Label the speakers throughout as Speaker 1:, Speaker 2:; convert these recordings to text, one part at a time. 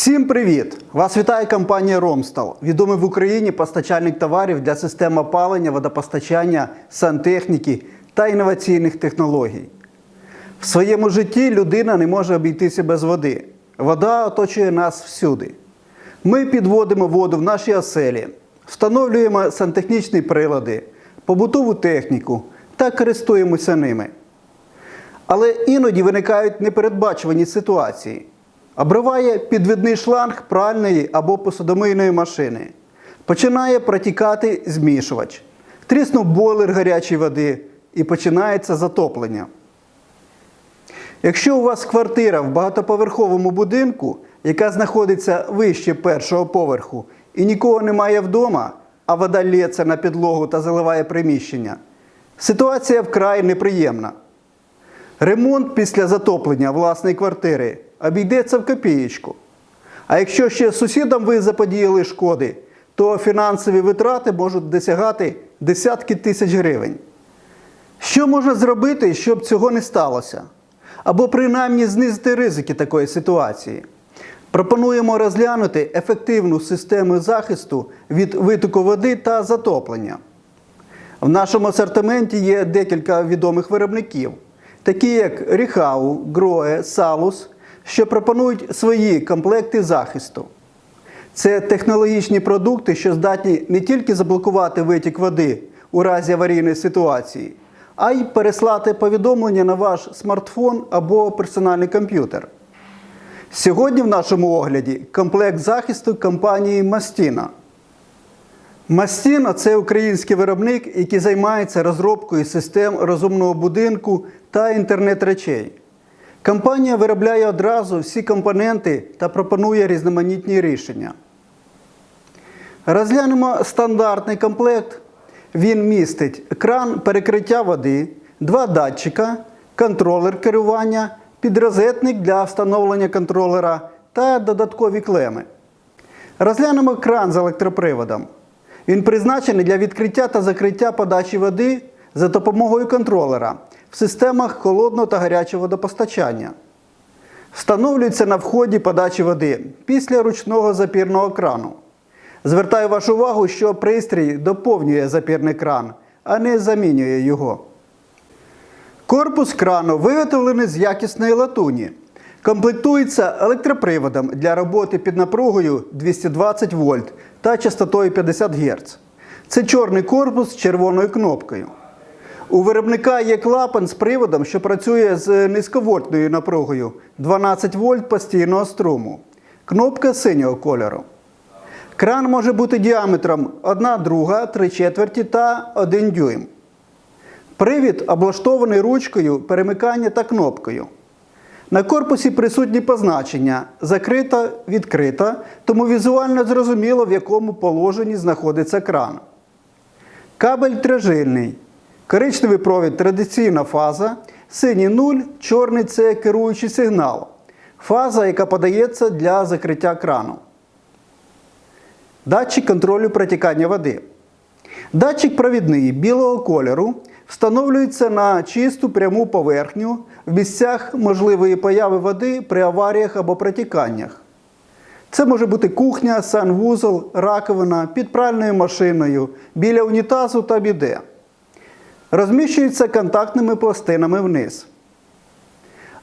Speaker 1: Всім привіт! Вас вітає компанія Ромстал, відомий в Україні постачальник товарів для систем опалення, водопостачання, сантехніки та інноваційних технологій. В своєму житті людина не може обійтися без води. Вода оточує нас всюди. Ми підводимо воду в наші оселі, встановлюємо сантехнічні прилади, побутову техніку та користуємося ними. Але іноді виникають непередбачувані ситуації. Обриває підвідний шланг пральної або посудомийної машини. Починає протікати змішувач. Тріснув бойлер гарячої води і починається затоплення. Якщо у вас квартира в багатоповерховому будинку, яка знаходиться вище першого поверху, і нікого немає вдома, а вода лється на підлогу та заливає приміщення, ситуація вкрай неприємна. Ремонт після затоплення власної квартири обійдеться в копієчку. А якщо ще сусідам ви заподіяли шкоди, то фінансові витрати можуть досягати десятки тисяч гривень. Що можна зробити, щоб цього не сталося? Або принаймні знизити ризики такої ситуації? Пропонуємо розглянути ефективну систему захисту від витоку води та затоплення. В нашому асортименті є декілька відомих виробників, такі як Ріхау, Гроє, Салус, що пропонують свої комплекти захисту. Це технологічні продукти, що здатні не тільки заблокувати витік води у разі аварійної ситуації, а й переслати повідомлення на ваш смартфон або персональний комп'ютер. Сьогодні в нашому огляді комплект захисту компанії Мастіна. Мастіна це український виробник, який займається розробкою систем розумного будинку та інтернет-речей. Компанія виробляє одразу всі компоненти та пропонує різноманітні рішення. Розглянемо стандартний комплект. Він містить кран перекриття води, два датчика, контролер керування, підрозетник для встановлення контролера та додаткові клеми. Розглянемо кран з електроприводом. Він призначений для відкриття та закриття подачі води за допомогою контролера в системах холодного та гарячого водопостачання. Встановлюється на вході подачі води після ручного запірного крану. Звертаю вашу увагу, що пристрій доповнює запірний кран, а не замінює його. Корпус крану виготовлений з якісної латуні. Комплектується електроприводом для роботи під напругою 220 вольт та частотою 50 Гц. Це чорний корпус з червоною кнопкою. У виробника є клапан з приводом, що працює з низьковольтною напругою 12 вольт постійного струму. Кнопка синього кольору. Кран може бути діаметром 1 друга, 3 четверті та 1 дюйм. Привід облаштований ручкою перемикання та кнопкою. На корпусі присутні позначення закрита, відкрита, тому візуально зрозуміло, в якому положенні знаходиться кран. Кабель трижильний. Коричневий провід традиційна фаза, синій 0, чорний це керуючий сигнал. Фаза, яка подається для закриття крану. Датчик контролю протікання води. Датчик провідний білого кольору встановлюється на чисту пряму поверхню в місцях можливої появи води при аваріях або протіканнях. Це може бути кухня, санвузол, раковина під пральною машиною, біля унітазу та біде. Розміщується контактними пластинами вниз.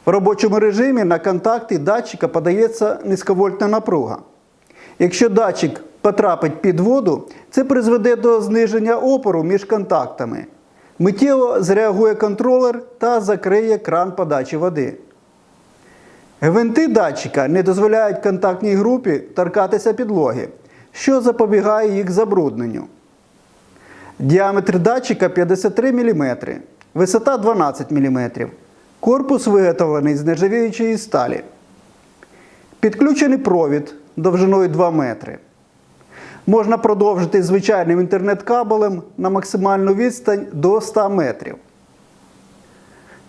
Speaker 1: В робочому режимі на контакти датчика подається низьковольтна напруга. Якщо датчик потрапить під воду, це призведе до зниження опору між контактами. Миттєво зреагує контролер та закриє кран подачі води. Гвинти датчика не дозволяють контактній групі торкатися підлоги, що запобігає їх забрудненню. Діаметр датчика 53 мм, висота 12 мм. Корпус виготовлений з нержавіючої сталі. Підключений провід довжиною 2 метри. Можна продовжити звичайним інтернет-кабелем на максимальну відстань до 100 метрів.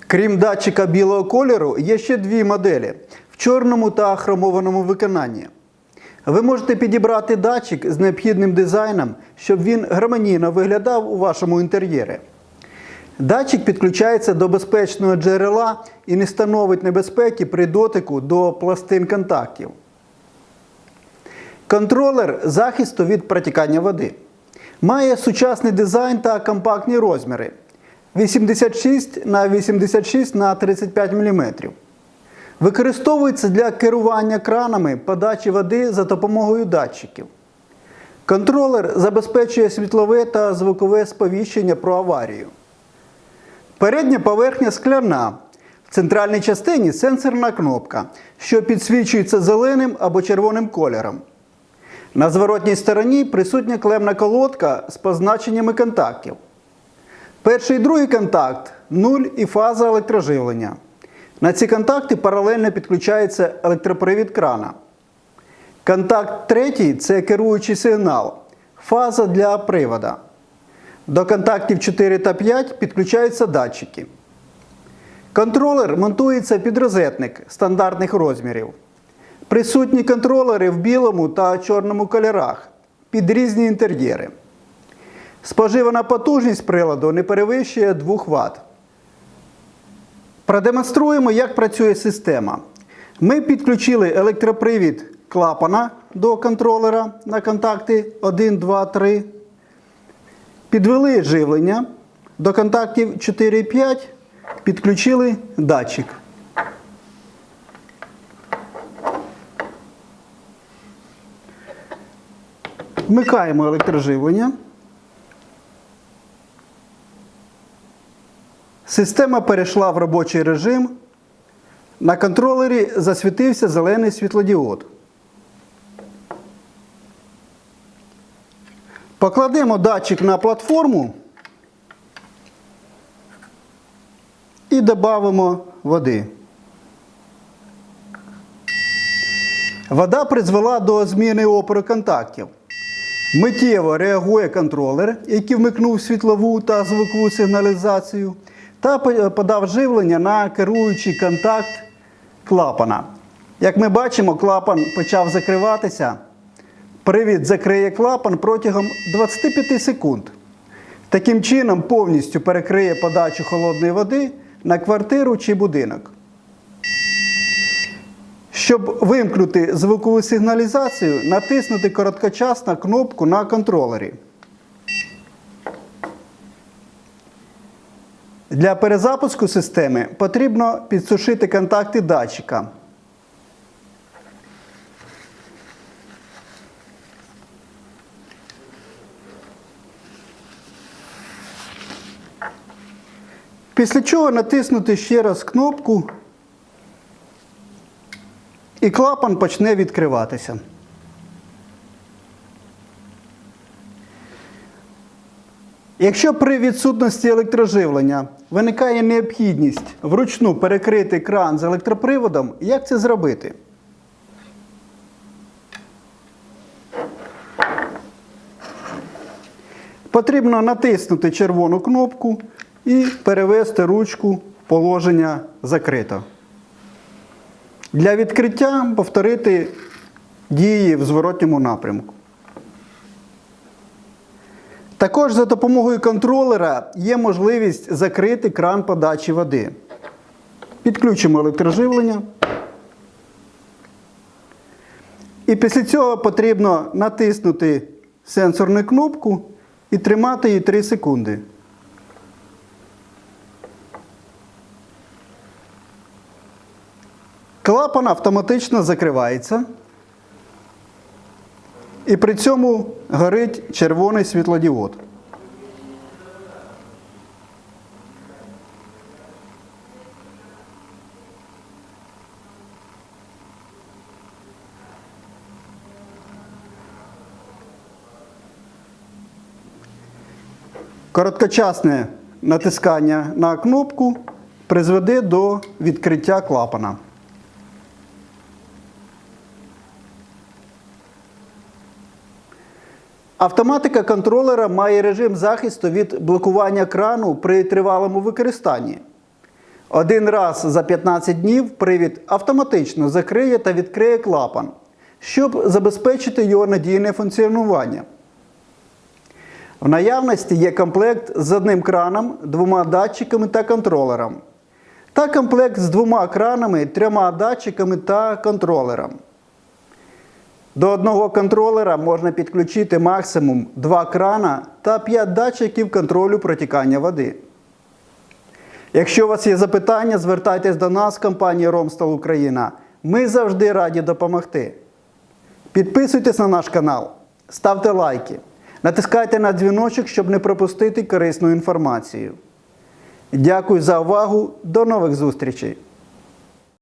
Speaker 1: Крім датчика білого кольору, є ще дві моделі в чорному та хромованому виконанні. Ви можете підібрати датчик з необхідним дизайном, щоб він гармонійно виглядав у вашому інтер'єрі. Датчик підключається до безпечного джерела і не становить небезпеки при дотику до пластин контактів. Контролер захисту від протікання води. Має сучасний дизайн та компактні розміри 86 на 86 на 35 мм. Використовується для керування кранами подачі води за допомогою датчиків. Контролер забезпечує світлове та звукове сповіщення про аварію. Передня поверхня скляна. В центральній частині сенсорна кнопка, що підсвічується зеленим або червоним кольором. На зворотній стороні присутня клемна колодка з позначеннями контактів. Перший і другий контакт нуль і фаза електроживлення. На ці контакти паралельно підключається електропривід крана. Контакт третій це керуючий сигнал, фаза для привода. До контактів 4 та 5 підключаються датчики. Контролер монтується під розетник стандартних розмірів. Присутні контролери в білому та чорному кольорах під різні інтер'єри. Споживана потужність приладу не перевищує 2 Вт. Продемонструємо, як працює система. Ми підключили електропривід клапана до контролера на контакти 1, 2, 3. Підвели живлення до контактів 4 і 5, підключили датчик. Вмикаємо електроживлення. Система перейшла в робочий режим. На контролері засвітився зелений світлодіод. Покладемо датчик на платформу і додамо води. Вода призвела до зміни опору контактів. Миттєво реагує контролер, який вмикнув світлову та звукову сигналізацію, та подав живлення на керуючий контакт клапана. Як ми бачимо, клапан почав закриватися. Привід закриє клапан протягом 25 секунд. Таким чином повністю перекриє подачу холодної води на квартиру чи будинок. Щоб вимкнути звукову сигналізацію, натиснути короткочасно кнопку на контролері. Для перезапуску системи потрібно підсушити контакти датчика. Після чого натиснути ще раз кнопку і клапан почне відкриватися. Якщо при відсутності електроживлення виникає необхідність вручну перекрити кран з електроприводом, як це зробити? Потрібно натиснути червону кнопку і перевести ручку положення закрито. Для відкриття повторити дії в зворотньому напрямку. Також за допомогою контролера є можливість закрити кран подачі води. Підключимо електроживлення. І після цього потрібно натиснути сенсорну кнопку і тримати її 3 секунди. Клапан автоматично закривається. І при цьому горить червоний світлодіод. Короткочасне натискання на кнопку призведе до відкриття клапана. Автоматика контролера має режим захисту від блокування крану при тривалому використанні. Один раз за 15 днів привід автоматично закриє та відкриє клапан, щоб забезпечити його надійне функціонування. В наявності є комплект з одним краном, двома датчиками та контролером. Та комплект з двома кранами, трьома датчиками та контролером. До одного контролера можна підключити максимум 2 крана та 5 датчиків контролю протікання води. Якщо у вас є запитання, звертайтесь до нас, компанії Ромстал Україна. Ми завжди раді допомогти. Підписуйтесь на наш канал, ставте лайки, натискайте на дзвіночок, щоб не пропустити корисну інформацію. Дякую за увагу. До нових зустрічей!